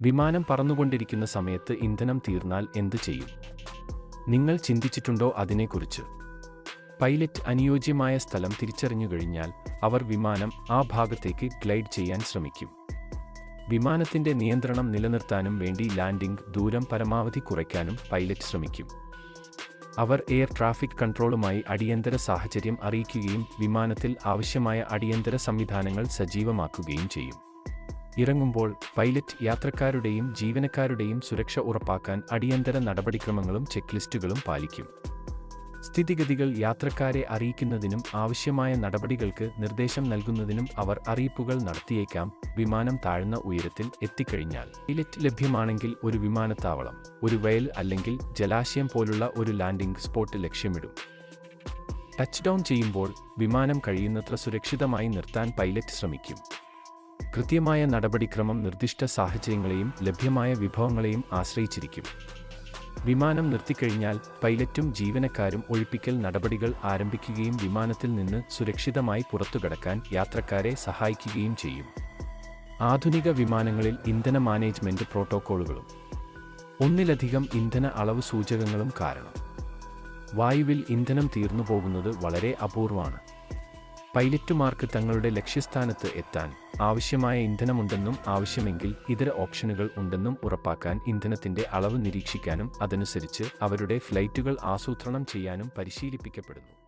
വിമാനം പറന്നുകൊണ്ടിരിക്കുന്ന സമയത്ത് ഇന്ധനം തീർന്നാൽ എന്ത് ചെയ്യും? നിങ്ങൾ ചിന്തിച്ചിട്ടുണ്ടോ അതിനെക്കുറിച്ച്? പൈലറ്റ് അനുയോജ്യമായ സ്ഥലം തിരിച്ചറിഞ്ഞു കഴിഞ്ഞാൽ അവർ വിമാനം ആ ഭാഗത്തേക്ക് ഗ്ലൈഡ് ചെയ്യാൻ ശ്രമിക്കും. വിമാനത്തിന്റെ നിയന്ത്രണം നിലനിർത്താനും വേണ്ടി ലാൻഡിംഗ് ദൂരം പരമാവധി കുറയ്ക്കാനും പൈലറ്റ് ശ്രമിക്കും. അവർ എയർ ട്രാഫിക് കൺട്രോളുമായി അടിയന്തര സാഹചര്യം അറിയിക്കുകയും വിമാനത്തിൽ ആവശ്യമായ അടിയന്തര സംവിധാനങ്ങൾ സജീവമാക്കുകയും ചെയ്യും. ഇറങ്ങുമ്പോൾ പൈലറ്റ് യാത്രക്കാരുടെയും ജീവനക്കാരുടെയും സുരക്ഷ ഉറപ്പാക്കാൻ അടിയന്തര നടപടിക്രമങ്ങളും ചെക്ക്ലിസ്റ്റുകളും പാലിക്കും. സ്ഥിതിഗതികൾ യാത്രക്കാരെ അറിയിക്കുന്നതിനും ആവശ്യമായ നടപടികൾക്ക് നിർദ്ദേശം നൽകുന്നതിനും അവർ അറിയിപ്പുകൾ നടത്തിയേക്കാം. വിമാനം താഴ്ന്ന ഉയരത്തിൽ എത്തിക്കഴിഞ്ഞാൽ പൈലറ്റ് ലഭ്യമാണെങ്കിൽ ഒരു വിമാനത്താവളം ഒരു വയൽ അല്ലെങ്കിൽ ജലാശയം പോലുള്ള ഒരു ലാൻഡിംഗ് സ്പോട്ട് ലക്ഷ്യമിടും. ടച്ച് ഡൗൺ ചെയ്യുമ്പോൾ വിമാനം കഴിയുന്നത്ര സുരക്ഷിതമായി നിർത്താൻ പൈലറ്റ് ശ്രമിക്കും. കൃത്യമായ നടപടിക്രമം നിർദ്ദിഷ്ട സാഹചര്യങ്ങളെയും ലഭ്യമായ വിഭവങ്ങളെയും ആശ്രയിച്ചിരിക്കും. വിമാനം നിർത്തിക്കഴിഞ്ഞാൽ പൈലറ്റും ജീവനക്കാരും ഒഴിപ്പിക്കൽ നടപടികൾ ആരംഭിക്കുകയും വിമാനത്തിൽ നിന്ന് സുരക്ഷിതമായി പുറത്തുകടക്കാൻ യാത്രക്കാരെ സഹായിക്കുകയും ചെയ്യും. ആധുനിക വിമാനങ്ങളിൽ ഇന്ധന മാനേജ്മെന്റ് പ്രോട്ടോക്കോളുകളും. ഒന്നിലധികം ഇന്ധന അളവ് സൂചകങ്ങളും കാരണം. വായുവിൽ ഇന്ധനം തീർന്നുപോകുന്നത് വളരെ അപൂർവമാണ്. പൈലറ്റുമാർക്ക് തങ്ങളുടെ ലക്ഷ്യസ്ഥാനത്ത് എത്താൻ ആവശ്യമായ ഇന്ധനമുണ്ടെന്നും ആവശ്യമെങ്കിൽ ഇതര ഓപ്ഷനുകൾ ഉണ്ടെന്നും ഉറപ്പാക്കാൻ ഇന്ധനത്തിന്റെ അളവ് നിരീക്ഷിക്കാനും അതനുസരിച്ച് അവരുടെ ഫ്ലൈറ്റുകൾ ആസൂത്രണം ചെയ്യാനും പരിശീലിപ്പിക്കപ്പെടുന്നു.